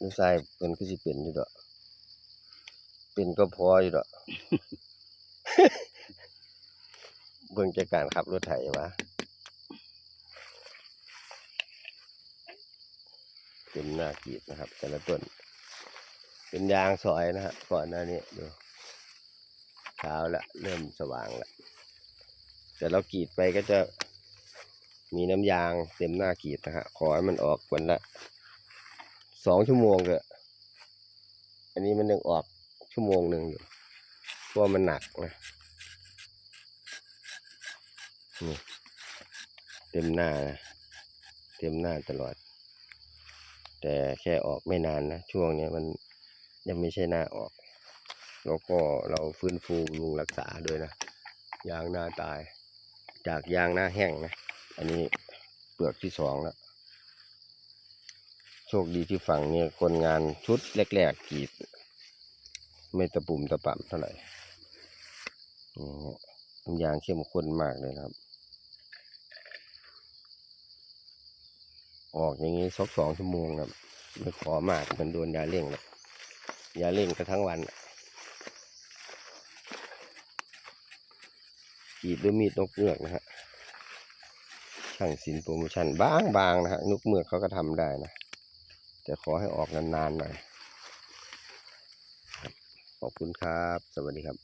ลูกชายเป็นคือสิเป็นอยู่ดอกเป็นก็พออยู่ดอกเบิ่งจากการขับรถไถมาเป็นหน้ากีดนะครับ แต่ละต้น เป็นยางซอยนะฮะก่อนหน้านี้ดูเช้าละเริ่มสว่างละแต่เรากรีดไปก็จะมีน้ำยางเต็มหน้ากรีดนะฮะขอให้มันออกวันละ สองชั่วโมงเถอะอันนี้มันยังออกชั่วโมงหนึ่งอยู่เพราะมันหนักนะนี่เต็มหน้านะเต็มหน้าตลอด แต่แค่ออกไม่นานนะ ช่วงนี้มันยังไม่ใช่หน้าออก แล้วก็เราฟื้นฟูบำรุงรักษาด้วยนะยางหน้าตาย จากยางหน้าแห้งนะ อันนี้เปลือกที่สองแล้ว โชคดีที่ฝั่งเนี่ยคนงานชุดแรกๆกรีด ไม่ตะปุ่มตะป่ำเท่าไหร่นี่ฮะน้ำยางเข้มข้นมากเลยครับ ออกอย่างนี้สักสองชั่วโมงครับไม่ขอมากมันโดนยาเร่งนะยาเร่งก็ทั้งวันกรีดด้วยมีดนกเงือกนะฮะช่างสินโปรโมชั่นบางบางๆนะฮะนกเมือกเขาก็ทำได้นะ แต่ขอให้ออกนานๆหน่อยขอบคุณครับ สวัสดีครับ